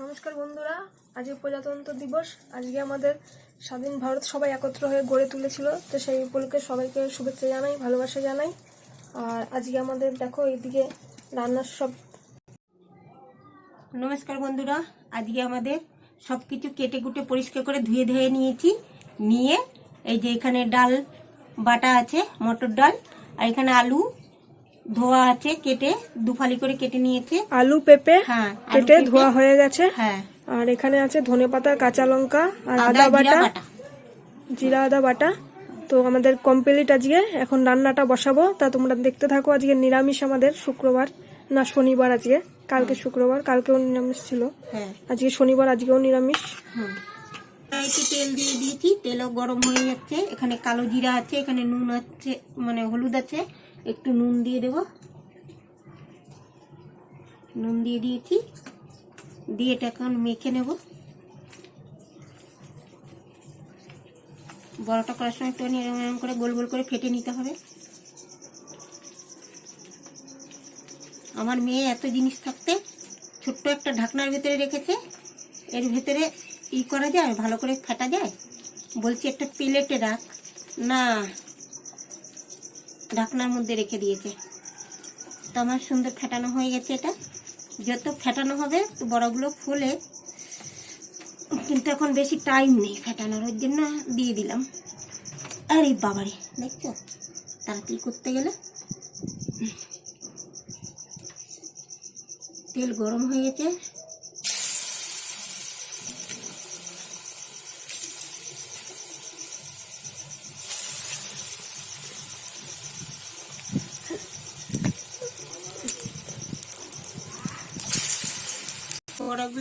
নমস্কার বন্ধুরা, আজকে প্রজাতন্ত্র দিবস। আজকে আমাদের স্বাধীন ভারত সবাই একত্র হয়ে গড়ে তুলেছিল, তো সেই উপলক্ষে সবাইকে শুভেচ্ছা জানাই, ভালোবাসা জানাই। আর আজকে আমাদের দেখো এইদিকে রান্নার সব নমস্কার বন্ধুরা, আজকে আমাদের সব কিছু কেটে কুটে পরিষ্কার করে ধুয়ে ধুয়ে নিয়েছি। নিয়ে এই যে এখানে ডাল বাটা আছে, মটর ডাল, আর এখানে আলু ধোয়া আছে কেটে দুফালি করে কেটে নিয়েছে। আলু পেঁপে হ্যাঁ কেটে ধোয়া হয়ে গেছে। হ্যাঁ। আর এখানে আছে ধনে পাতা কাঁচা লঙ্কা আর আদা বাটা। জিরা আদা বাটা। তো আমাদের কমপ্লিট আজকে। এখন রান্নাটা বসাবো। তা তোমরা দেখতে থাকো আজকে নিরামিষ আমাদের শুক্রবার না শনিবার আজকে। কালকে শুক্রবার কালকেও নিরামিষ ছিল। হ্যাঁ। আজকে শনিবার আজকেও নিরামিষ। একটু তেল দিয়ে দিয়েছি। তেলও গরম হয়ে যাচ্ছে। এখানে কালো জিরা আছে এখানে নুন আছে মানে হলুদ আছে। একটু নুন দিয়ে দেব। নুন দিয়ে দিয়েছি। দিয়ে এটা এখন মেখে নেব। বড়টা করার সময় একটু এরম এরম করে গোল গোল করে ফেটে নিতে হবে। আমার মেয়ে এত জিনিস থাকতে ছোট্ট একটা ঢাকনার ভেতরে রেখেছে। এর ভেতরে ই করা যায়, ভালো করে ফাটা যায়। বলছি একটা প্লেটে রাখ। না ঢাকনার মধ্যে রেখে দিয়েছে। তো আমার সুন্দর ফেটানো হয়ে গেছে এটা। যত ফেটানো হবে, তো বড়গুলো ফুলে। কিন্তু এখন বেশি টাইম নেই ফেটানোর, ওই জন্য দিয়ে দিলাম। আরে বাবারে, দেখছ? তাড়াতাড়ি করতে গেলে। তেল গরম হয়ে গেছে।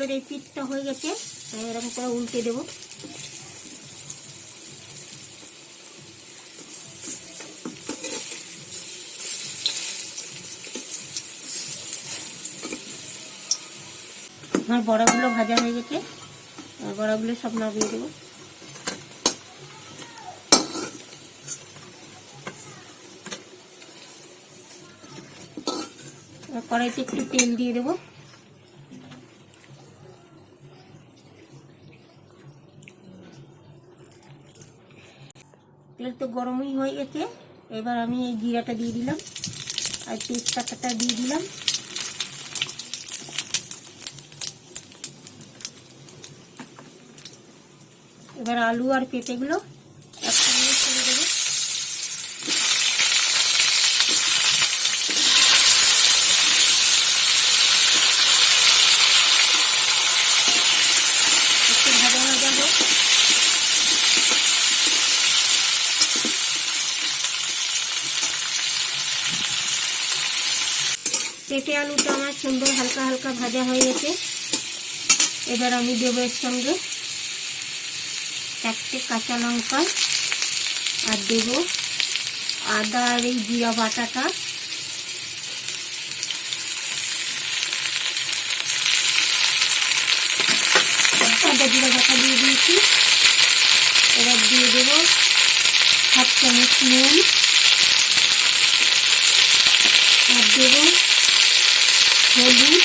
বড়াগুলোর এই পিঠটা হয়ে গেছে এরকম করে উল্টে দেবো। আমার বড়াগুলো ভাজা হয়ে গেছে বড়াগুলো সব নামিয়ে দেবো। কড়াইতে একটু তেল দিয়ে দেবো। তেল তো গরমই হয়ে গেছে। এবার আমি এই জিরাটা দিয়ে দিলাম। আর তেজপাতাটা দিয়ে দিলাম। এবার আলু আর পেঁপেগুলো একসঙ্গে ছেড়ে দেবো একটু ভাজা ভাজা হোক পেঁপে আলুটা আমার সুন্দর হালকা হালকা ভাজা হয়ে গেছে। এবার আমি দেবো এর সঙ্গে চারটে কাঁচা লঙ্কা আর দেব আদা আর এই জিরা বাটাটা। আদা জিরা বাটা দিয়ে দিয়েছি। এবার দিয়ে দেব হাফ চামচ নুন। আর দেব হলুদ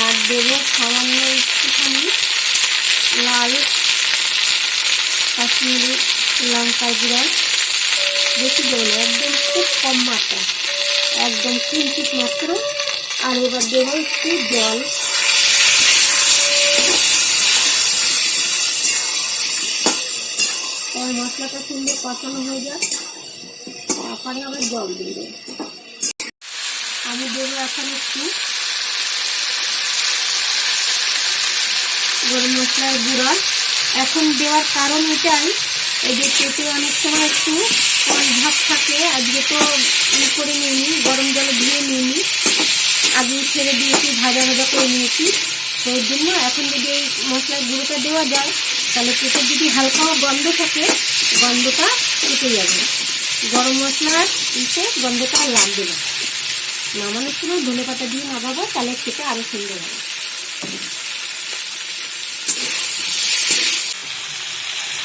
আর দেব সামান্য একটুখানি লাল কাশ্মীরি লঙ্কা গুঁড়া। বেশি দেবো একদম খুব কম মাত্রা, একদম কিঞ্চিত মাত্র। আর এবার দেবো একটু জল। মশলাটা সুন্দর কষানো হয়ে যায় তারপরে আবার জল দিয়ে দেবো। আমি দেবো এখন একটু গরম মশলার গুঁড়া। এখন দেওয়ার কারণ এটাই, এই যে পেঁপে অনেক সময় একটু ভাব থাকে, আজকে তো ই করে নিইনি, গরম জলে ধুয়ে নিইনি। আগে ছেড়ে দিয়েছি, ভাজা ভাজা করে নিয়েছি। তো ওর জন্য এখন যদি এই মশলার গুঁড়োটা দেওয়া যায়, তাহলে পেঁপের যদি হালকাও গন্ধ থাকে, গন্ধটা কেটে যাবে। গরম মশলার ইসে গন্ধটা লাগবে না। নামানোর সময় ধনে পাতা দিয়ে নামাবো, তাহলে খেতে আরও সুন্দর হবে।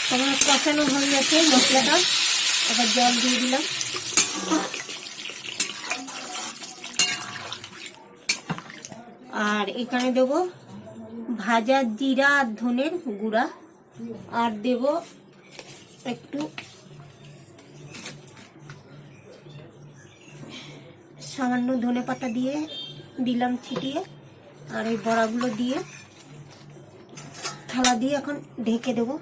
তোমার কষানো হয়ে গেছে মশলাটা। এবার জল দিয়ে দিলাম। আর এখানে দেবো ভাজা জিরা আর ধনের গুঁড়া। আর দেব একটু সামান্য ধনে পাতা দিয়ে দিলাম ছিটিয়ে, আর এই বড়াগুলো দিয়ে থালা দিয়ে এখন ঢেকে দেবো।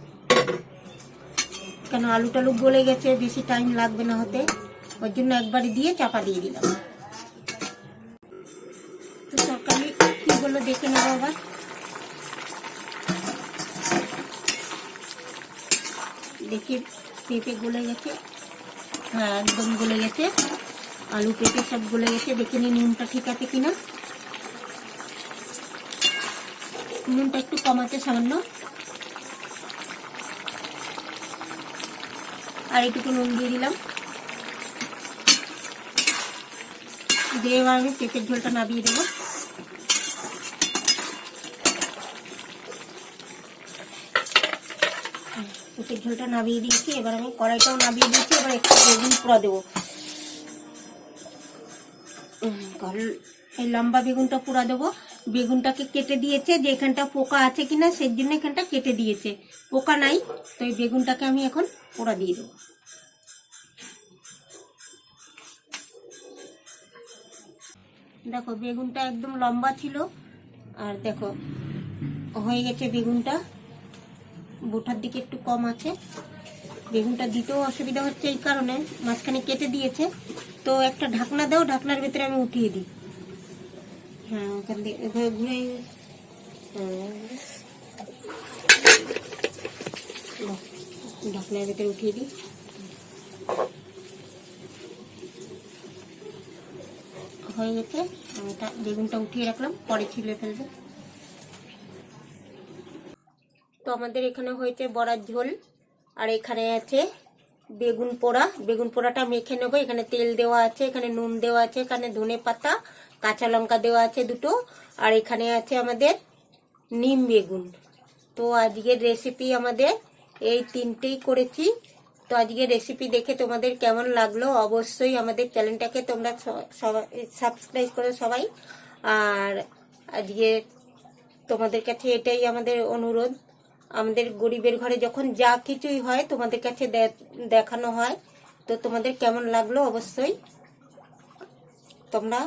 কেন আলু টালু গলে গেছে, বেশি টাইম লাগবে না হতে, ওর জন্য একবারে দিয়ে চাপা দিয়ে দিলাম। তো তরকারি কি বলল দেখে নেব আবার। দেখি পেঁপে গলে গেছে। হ্যাঁ একদম গলে গেছে। আলু পেঁপে সব গলে গেছে, দেখে নি নুনটা ঠিক আছে কিনা। নুনটা একটু কম আছে সামান্য। আর একটু নুন দিয়ে দিলাম। দিয়ে এবার আমি পেঁপের ঝোলটা নামিয়ে দেবো। পেঁপের ঝোলটা নামিয়ে দিয়েছি, এবার আমি কড়াইটাও নামিয়ে দিয়েছি, এবার একটু বেগুন পোড়া দেবো। এই লম্বা বেগুনটা পোড়া দেবো। বেগুনটাকে কেটে দিয়েছে, যে এখানটা পোকা আছে কিনা সেই জন্য এখানটা কেটে দিয়েছে। পোকা নাই, তো এই বেগুনটাকে আমি এখন পোড়া দিয়ে দেবো। দেখো, বেগুনটা একদম লম্বা ছিল, আর দেখো, হয়ে গেছে বেগুনটা। বোটার দিকে একটু কম আছে। বেগুনটা দিতেও অসুবিধা হচ্ছে এই কারণে, মাঝখানে কেটে দিয়েছে। তো একটা ঢাকনা দাও, ঢাকনার ভিতরে আমি উঠিয়ে দিই। হ্যাঁ ওখান দিয়ে এভাবে ঘুরে ঢাকনার ভিতরে উঠিয়ে দিই। হয়ে গেছে, আমি এটা বেগুনটা উঠিয়ে রাখলাম, পরে ছিলে ফেলব। তো আমাদের এখানে হয়েছে বড়ার ঝোল, আর এখানে আছে বেগুন পোড়া। বেগুন পোড়াটা মেখে নেব। এখানে তেল দেওয়া আছে, এখানে নুন দেওয়া আছে, এখানে ধনে পাতা, কাঁচা লঙ্কা দেওয়া আছে দুটো, আর এখানে আছে আমাদের নিম বেগুন। তো আজকের রেসিপি আমাদের এই তিনটেই করেছি। তো আজকের রেসিপি দেখে তোমাদের কেমন লাগল অবশ্যই আমাদের চ্যানেলটাকে তোমরা সাবস্ক্রাইব করো সবাই। আর আজকে তোমাদের কাছে এটাই আমাদের অনুরোধ। আমাদের গরিবের ঘরে যখন যা কিছুই হয় তোমাদের কাছে দেখানো হয়, তো তোমাদের কেমন লাগল অবশ্যই? তোমরা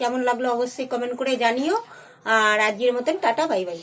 কেমন লাগল অবশ্যই কমেন্ট করে জানিও। আর আজকের মতন টাটা বাই বাই